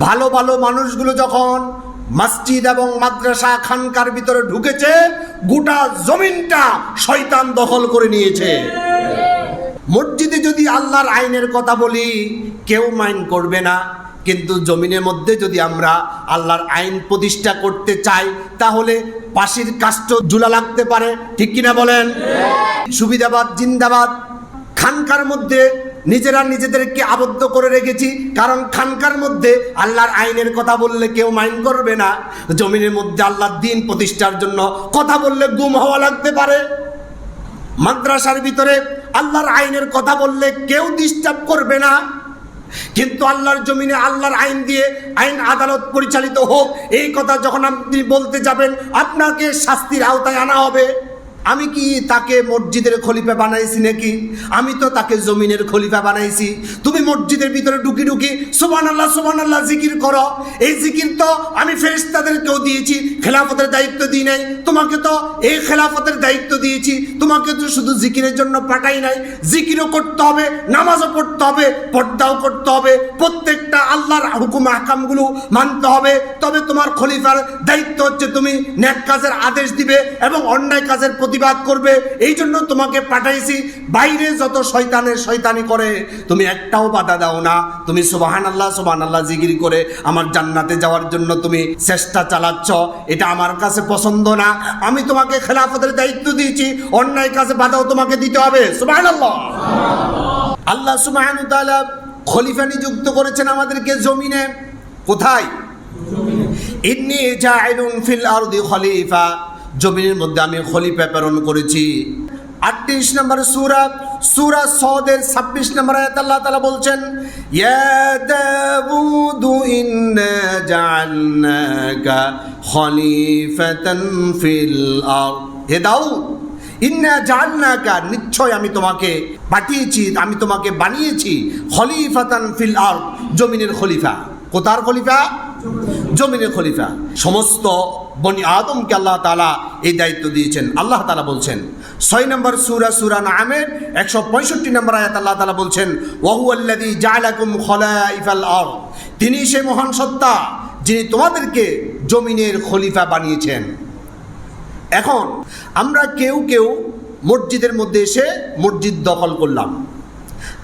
ভালো ভালো মানুষগুলো যখন মসজিদ এবং মাদ্রাসা খানকার ভিতরে ঢুকেছে গোটা জমিনটা শয়তান দখল করে নিয়েছে। মসজিদে যদি আল্লাহর আইনের কথা বলি কেউ মাইন করবে না। কিন্তু জমিনের মধ্যে যদি আমরা আল্লাহর আইন প্রতিষ্ঠা করতে চাই তাহলে পাশির কাষ্ট জুলা লাগতে পারে। ঠিক কিনা বলেন? সুবিধাবাদ জিন্দাবাদ খানকার মধ্যে নিজেরা নিজেদেরকে আবদ্ধ করে রেখেছি, কারণ খানকার মধ্যে আল্লাহর আইনের কথা বললে কেউ মাইন করবে না। জমিনের মধ্যে আল্লাহর দিন প্রতিষ্ঠার জন্য কথা বললে গুম হওয়া লাগতে পারে। মাদ্রাসার ভিতরে আল্লাহর আইনের কথা বললে কেউ ডিস্টার্ব করবে না। কিন্তু আল্লাহর জমিনে আল্লাহর আইন দিয়ে আইন আদালত পরিচালিত হোক, এই কথা যখন আপনি বলতে যাবেন, আপনাকে শাস্তির আওতায় আনা হবে। আমি কি তাকে মসজিদের খলিফা বানাইছি নাকি? আমি তো তাকে জমিনের খলিফা বানাইছি। তুমি মসজিদের ভিতরে ঢুকি ঢুকি সুবান আল্লাহ সুবান আল্লাহ জিকির করো। এই জিকির তো আমি ফেরেস্তাদেরকেও দিয়েছি, খেলাফতের দায়িত্ব দিই নাই। তোমাকে তো এই খেলাফতের দায়িত্ব দিয়েছি। তোমাকে তো শুধু জিকিরের জন্য পাঠাই নাই। জিকিরও করতে হবে, নামাজও পড়তে হবে, পর্দাও করতে হবে। প্রত্যেকটা আল্লাহর হুকুম, আহকামগুলো মানতে হবে। তবে তোমার খলিফার দায়িত্ব হচ্ছে তুমি ন্যাক কাজের আদেশ দিবে এবং অন্যায় কাজের প্রতিবাদ করবে এই জন্য তোমাকে পাঠাইছি। বাইরে যত শয়তানের শয়তানি করে তুমি একটাও বাধা দাও না। তুমি সুবাহান আল্লাহ সুবাহান আল্লাহ জিগিরি করে আমার জান্নাতে যাওয়ার জন্য তুমি চেষ্টা চালাচ্ছ। এটা আমার কাছে পছন্দ না। আমি তোমাকে খেলাফতের দায়িত্ব দিয়েছি। অন্যায় কাজে বাধাও তোমাকে দিতে হবে। সুবাহান আল্লাহ আল্লাহ সুবাহান খলিফা নিযুক্ত করেছেন আমাদেরকে জমিনে। কোথায়? ইন্নি জাইলুন ফিল আরদি খলিফা। জমিনের মধ্যে আমি খলিফা প্রেরণ করেছি। আটত্রিশ নম্বর সুরা সুরা সদের ছাব্বিশ নম্বর আয়াত আল্লাহ তালা বলছেন, ইয়া দাউদু ইন্না জাআলনাকা খলিফাতান ফিল আরদ। হে দাউদ, ইন্না জাআলনাকা, নিশ্চয় আমি তোমাকে পাঠিয়েছি, আমি তোমাকে বানিয়েছি খলিফাতান ফিল আরদ, জমিনের খলিফা। কোথার খলিফা? জমিনের খলিফা। সমস্ত বনি আদমকে আল্লাহ তালা এই দায়িত্ব দিয়েছেন। আল্লাহ তালা বলছেন, ছয় নম্বর সুরা সুরান নামের একশো পঁয়ষট্টি নম্বর আয়াত আল্লাহ তালা বলছেন ওয়াহু আল্লাদি জালাকুম খলাইফাল আর তিনি সে মহান সত্তা যিনি তোমাদেরকে জমিনের খলিফা বানিয়েছেন। এখন আমরা কেউ কেউ মসজিদের মধ্যে এসে মসজিদ দখল করলাম।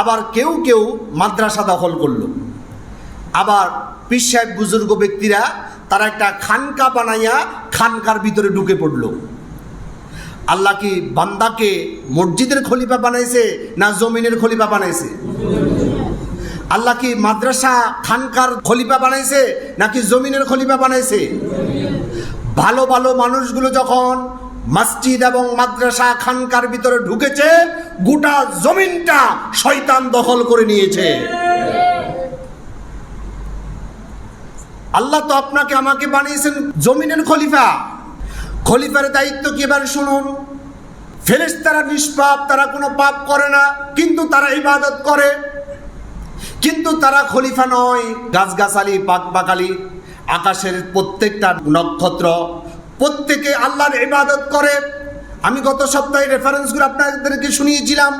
আবার কেউ কেউ মাদ্রাসা দখল করল। আবার পীর সাহেব বুজুর্গ ব্যক্তিরা তারা একটা খানকা বানাইয়া খানকার ভিতরে ঢুকে পড়ল। আল্লাহ কি বান্দাকে মসজিদের খলিফা বানাইছে না জমিনের খলিফা বানাইছে? আল্লাহ কি মাদ্রাসা খানকার খলিফা বানাইছে নাকি জমিনের খলিফা বানাইছে? ভালো ভালো মানুষগুলো যখন মসজিদ এবং মাদ্রাসা খানকার ভিতরে ঢুকেছে, গোটা জমিনটা শয়তান দখল করে নিয়েছে। আল্লাহ তো আপনাকে, আমাকে বানিয়েছেন জমিনের খলিফা। খলিফার দায়িত্ব কি এবার শুনুন। ফেরেশতারা নিষ্পাপ, তারা কোনো পাপ করে না, কিন্তু তারা ইবাদত করে। কিন্তু তারা খলিফা নয়, গাছগাছালি পাক পাকালি আকাশের প্রত্যেকটা নক্ষত্র। প্রত্যেকে আল্লাহর ইবাদত করে। আমি গত সপ্তাহে রেফারেন্সগুলো আপনাদেরকে শুনিয়েছিলাম।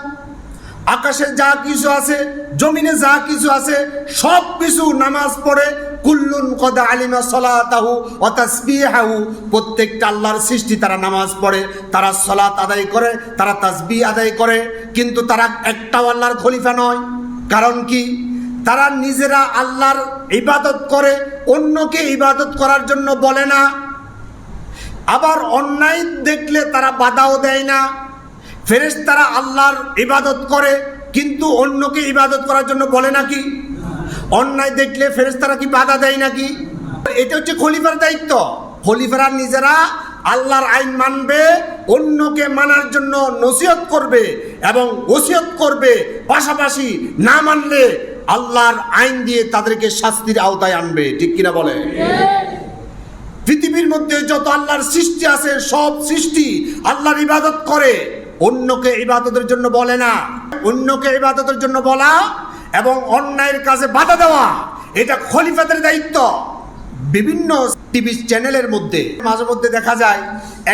আকাশে যা কিছু আছে, জমিনে যা কিছু আছে, সব কিছু নামাজ পড়ে, কুল্লুন কদা আলিমা সলাতাহু ও তাসবিহাহু। প্রত্যেকটা আল্লাহর সৃষ্টি তারা নামাজ পড়ে, তারা সলাত আদায় করে, তারা তাসবিহ আদায় করে, কিন্তু তারা একটাও আল্লাহর খলিফা নয়। কারণ কি? তারা নিজেরা আল্লাহর ইবাদত করে, অন্যকে ইবাদত করার জন্য বলে না। আবার অন্যায় দেখলে তারা বাধাও দেয় না। ফেরেস তারা আল্লাহর ইবাদত করে, কিন্তু অন্যকে ইবাদত করার জন্য বলে নাকি? অন্যায় দেখলে ফেরেস্তারা কি বাধা দেয় নাকি? এটা হচ্ছে খলিফার দায়িত্ব। খলিফারা নিজেরা আল্লাহর আইন মানবে, অন্যকে মানার জন্য নসিহত করবে এবং ওসিয়ত করবে, পাশাপাশি না মানলে আল্লাহর আইন দিয়ে তাদেরকে শাস্তির আওতায় আনবে। ঠিক কিনা বলে? পৃথিবীর মধ্যে যত আল্লাহর সৃষ্টি আছে, সব সৃষ্টি আল্লাহর ইবাদত করে। অন্যকে ইবাদতের জন্য বলে না। অন্যকে ইবাদতের জন্য বলা এবং অন্যায়ের কাজে বাধা দেওয়া, এটা খলিফাদের দায়িত্ব। বিভিন্ন টিভি চ্যানেলের মধ্যে, মাঝে মধ্যে দেখা যায়,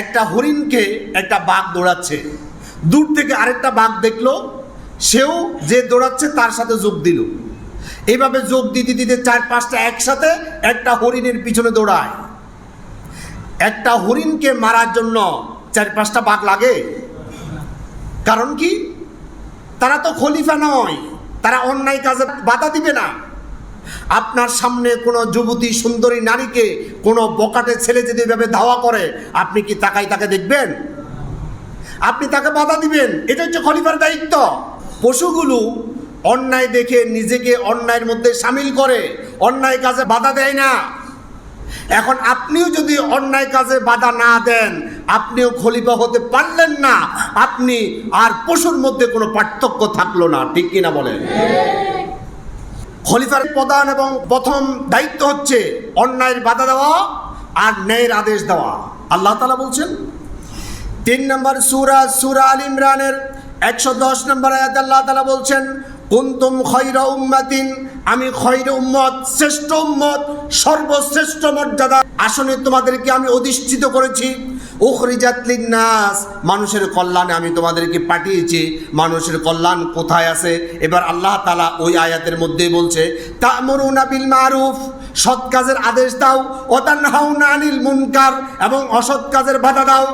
একটা হরিণকে একটা বাঘ দৌড়াচ্ছে। দূর থেকে আরেকটা বাঘ দেখল, সেও যে দৌড়াচ্ছে তার সাথে যোগ দিল। এইভাবে যোগ দিতে দিতে চার পাঁচটা একসাথে একটা হরিণের পিছনে দৌড়ায়। একটা হরিণকে মারার জন্য চার পাঁচটা বাঘ লাগে কারণ কি? তারা তো খলিফা নয়। তারা অন্যায় কাজে বাধা দিবে না। আপনার সামনে কোনো যুবতী সুন্দরী নারীকে কোনো বকাটে ছেলে যদি এভাবে ধাওয়া করে, আপনি কি তাকাই তাকে দেখবেন? আপনি তাকে বাধা দিবেন। এটা হচ্ছে খলিফার দায়িত্ব। পশুগুলো অন্যায় দেখে নিজেকে অন্যায়ের মধ্যে সামিল করে, অন্যায় কাজে বাধা দেয় না। এখন আপনিও যদি অন্যায় কাজে বাধা না দেন আপনিও খলিফা হতে পারলেন না। আপনি আর পশুর মধ্যে কোনো পার্থক্য থাকল না। ঠিক কিনা বলেন? খলিফার প্রধান এবং প্রথম দায়িত্ব হচ্ছে অন্যায়ের বাধা দেওয়া আর ন্যায়ের আদেশ দেওয়া। আল্লাহ তালা বলছেন, তিন নম্বর সুরা সুরা আল ইমরানের একশো দশ নম্বর আয়াত আল্লাহ তালা বলছেন, কুন্তুম খৈর উম্মাতিন, আমি খৈর উম্মত, শ্রেষ্ঠ উম্মত, সর্বশ্রেষ্ঠ মর্যাদা। আসনে তোমাদেরকে আমি অধিষ্ঠিত করেছি। নাস মানুষের কল্যাণে আমি তোমাদেরকে পাঠিয়েছি। মানুষের কল্যাণ কোথায় আছে? এবার আল্লাহ তালা ওই আয়াতের মধ্যেই বলছে, তামরুনা বিল মারুফ সৎ কাজের আদেশ দাও, ওতানহাউনা আনিল মুনকার এবং অসৎ কাজের বাধা দাও।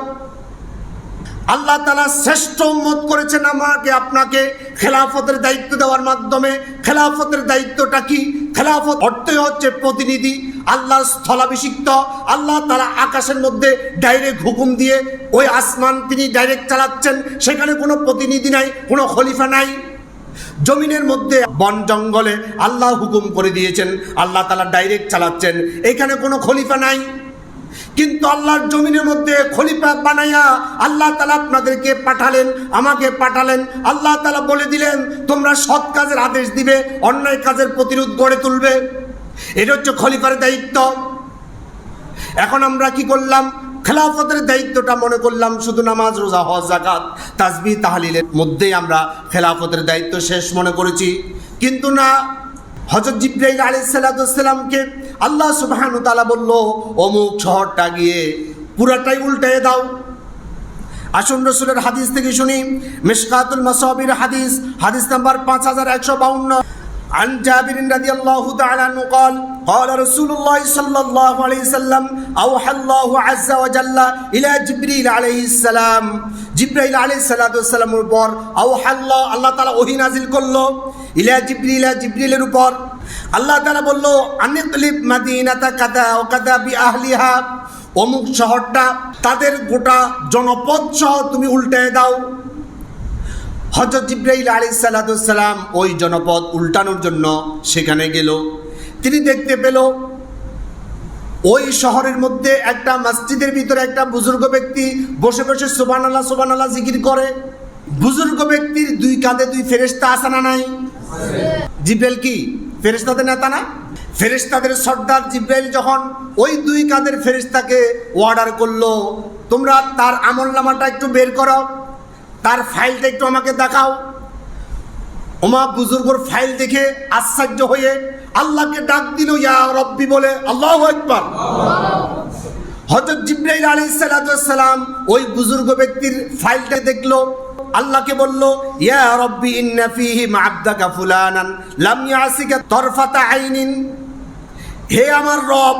আল্লাহ তালা শ্রেষ্ঠ উন্মত করেছেন আমাকে, আপনাকে খেলাফতের দায়িত্ব দেওয়ার মাধ্যমে। খেলাফতের দায়িত্বটা কি? খেলাফত অর্থই হচ্ছে প্রতিনিধি, আল্লাহর স্থলাভিষিক্ত। আল্লাহ তালা আকাশের মধ্যে ডাইরেক্ট হুকুম দিয়ে ওই আসমান তিনি ডাইরেক্ট চালাচ্ছেন, সেখানে কোনো প্রতিনিধি নাই, কোনো খলিফা নাই। জমিনের মধ্যে বন জঙ্গলে আল্লাহ হুকুম করে দিয়েছেন, আল্লাহ তালা ডাইরেক্ট চালাচ্ছেন, এখানে কোনো খলিফা নাই। কিন্তু আল্লাহর জমিনের মধ্যে খলিফা বানাইয়া আল্লাহ তালা আপনাদেরকে পাঠালেন, আমাকে পাঠালেন। আল্লাহ তালা বলে দিলেন, তোমরা সৎ কাজের আদেশ দিবে, অন্যায় কাজের প্রতিরোধ গড়ে তুলবে। এটা হচ্ছে খলিফার দায়িত্ব। এখন আমরা কি করলাম? খেলাফতের দায়িত্বটা মনে করলাম, শুধু নামাজ, রোজা, হজ জাকাত তাসবি তাহালিলের মধ্যেই আমরা খেলাফতের দায়িত্ব শেষ মনে করেছি। কিন্তু না হজরত জিব্রাইল আলী সাল্লামকে আল্লাহ সুবহানু তালা বলল অমুক শহরটা গিয়ে পুরাটাই উল্টে দাও আসুন রসুলের হাদিস থেকে শুনি মিশকাতুল মাসাবির হাদিস হাদিস নাম্বার পাঁচ হাজার একশো বাউন্ন عن جابر رضي الله تعالى عنه قال قال رسول الله صلى الله عليه وسلم أوحى الله عز وجل إلى جبريل عليه السلام জিব্রাইল আলাইহিস সালাতু ওয়াসসালামের উপর আওহাল্লাহ আল্লাহ তাআলা ওহী নাজিল করলো ইলা জিবরিল জিবরিলের উপর আল্লাহ তাআলা বলল আনিকলিব মাদিনাতা কাদা ও কাদা বি আহলিহা। অমুক শহরটা তাদের গোটা জনপদ সহ তুমি উল্টায় দাও। হজরত জিব্রাইল আলী সাল্লাম ওই জনপদ উল্টানোর জন্য সেখানে গেল। তিনি দেখতে পেল ওই শহরের মধ্যে একটা মসজিদের ভিতরে একটা বুজুর্গ ব্যক্তি বসে বসে সোবান আল্লাহ সোবান আল্লাহ জিকির করে। বুজুর্গ ব্যক্তির দুই কাঁধে দুই ফেরেস্তা আসানা নাই? জিব্রাইল কি? ফেরেস্তাদের নেতা না? ফেরেস্তাদের সর্দার জিব্রাইল যখন ওই দুই কাঁধের ফেরেস্তাকে অর্ডার করল, তোমরা তার আমল নামাটা একটু বের করো, তার ফাইলটা একটু আমাকে দেখাও। ওমা বুজুর্গর ফাইল দেখে আশ্চর্য হয়ে আল্লাহকে ডাক দিল, ইয়া রব্বি বলে, আল্লাহ একবার হজরত জিব্রাইল আলী সালাম ওই বুজুর্গ ব্যক্তির ফাইলটা দেখল। আল্লাহকে বলল, ইয়া রব্বি ইন্না ফিহি মা'আবদাকা ফুলানান, লাম ইয়াসিকা তরফাতা আইনিন। হে আমার রব,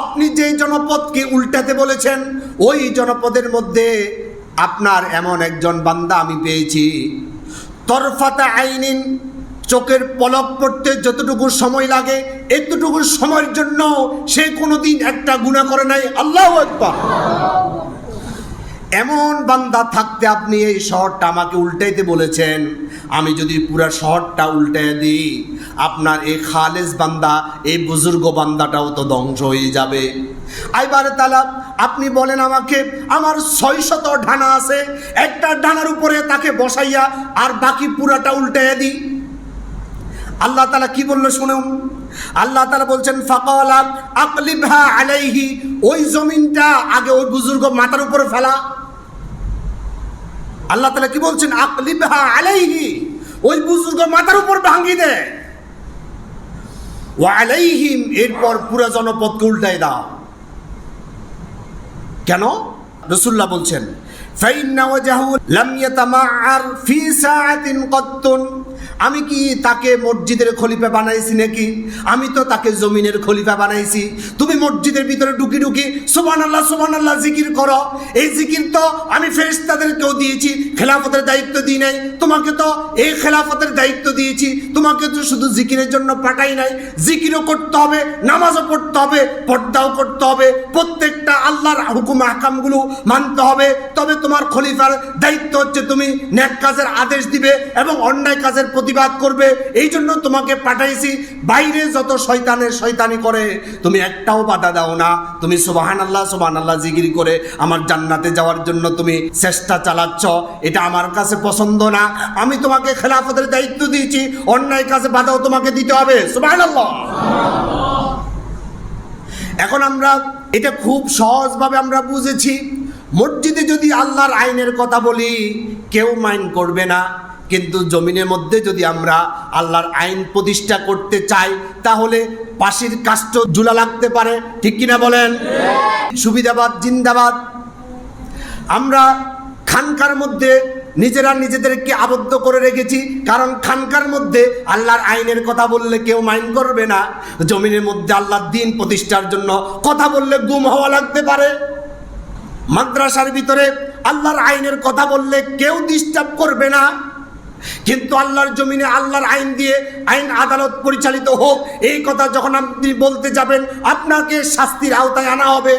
আপনি যে জনপদকে উল্টাতে বলেছেন, ওই জনপদের মধ্যে আপনার এমন একজন বান্দা আমি পেয়েছি। তরফাতা আইনিন, চোখের পলক পড়তে যতটুকু সময় লাগে, এতটুকু সময়ের জন্য সে কোনোদিন একটা গুণা করে নাই। আল্লাহ একবার এমন বান্দা থাকতে আপনি এই শহরটা আমাকে উল্টাইতে বলেছেন। আমি যদি পুরা শহরটা উল্টে দিই, আপনার এই খালেজ বান্দা, এই বুজুর্গ বান্দাটাও তো ধ্বংস হয়ে যাবে। আইবারে তালা, আপনি বলেন আমাকে, আমার ছয় শত ঢানা আছে, একটা ডানার উপরে তাকে বসাইয়া আর বাকি পুরাটা উল্টে দিই। আল্লাহ তালা কি বলল শুনুন? আল্লাহ তালা বলছেন আকলিবহা আলাইহি, ওই জমিনটা আগে ওই বুজুর্গ মাথার উপরে ফেলা। আল্লাহ তালা কি বলছেন? আলাইহি। ওই বুজুর্গ মাথার উপর ভাঙি দেয়। ও এরপর পুরা জনপদকে উল্টাই দাও। কেন? রসুল্লাহ বলছেন ফাইন ওয়াজাহু লাম ফি সাআতিন কত্তুন। আমি কি তাকে মসজিদের খলিফা বানাইছি নাকি? আমি তো তাকে জমিনের খলিফা বানাইছি। তুমি মসজিদের ভিতরে ঢুকি ঢুকি সুবান আল্লাহ সুবান আল্লাহ জিকির করো। এই জিকির তো আমি ফেরেশতাদেরকেও দিয়েছি, খেলাফতের দায়িত্ব দিই নাই। তোমাকে তো এই খেলাফতের দায়িত্ব দিয়েছি। তোমাকে তো শুধু জিকিরের জন্য পাঠাই নাই। জিকিরও করতে হবে, নামাজও পড়তে হবে, পর্দাও করতে হবে। প্রত্যেকটা আল্লাহর হুকুম হাকামগুলো মানতে হবে। তবে তোমার খলিফার দায়িত্ব হচ্ছে তুমি ন্যাক কাজের আদেশ দিবে এবং অন্যায় কাজের প্রতিবাদ করবে, এই জন্য তোমাকে পাঠাইছি। বাইরে যত শয়তানের শয়তানি করে, তুমি একটাও বাধা দাও না। তুমি সুবাহান আল্লাহ সুবাহান আল্লাহ জিগিরি করে আমার জান্নাতে যাওয়ার জন্য তুমি চেষ্টা চালাচ্ছ। এটা আমার কাছে পছন্দ না। আমি তোমাকে খেলাফতের দায়িত্ব দিয়েছি। অন্যায় কাছে বাধাও তোমাকে দিতে হবে। সুবাহান আল্লাহ এখন আমরা এটা খুব সহজভাবে আমরা বুঝেছি। মসজিদে যদি আল্লাহর আইনের কথা বলি, কেউ মাইন্ড করবে না। কিন্তু জমিনের মধ্যে যদি আমরা আল্লাহর আইন প্রতিষ্ঠা করতে চাই তাহলে পাশের কাষ্ট জুলা লাগতে পারে। ঠিক কিনা বলেন? সুবিধাবাদ জিন্দাবাদ। আমরা খানকার মধ্যে নিজেরা নিজেদেরকে আবদ্ধ করে রেখেছি কারণ খানকার মধ্যে আল্লাহর আইনের কথা বললে কেউ মাইন্ড করবে না। জমিনের মধ্যে আল্লাহর দিন প্রতিষ্ঠার জন্য কথা বললে গুম হওয়া লাগতে পারে। মাদ্রাসার ভিতরে আল্লাহর আইনের কথা বললে কেউ ডিস্টার্ব করবে না। কিন্তু আল্লাহর জমিনে আল্লাহর আইন দিয়ে আইন আদালত পরিচালিত হোক, এই কথা যখন আপনি বলতে যাবেন, আপনাকে শাস্তির আওতায় আনা হবে।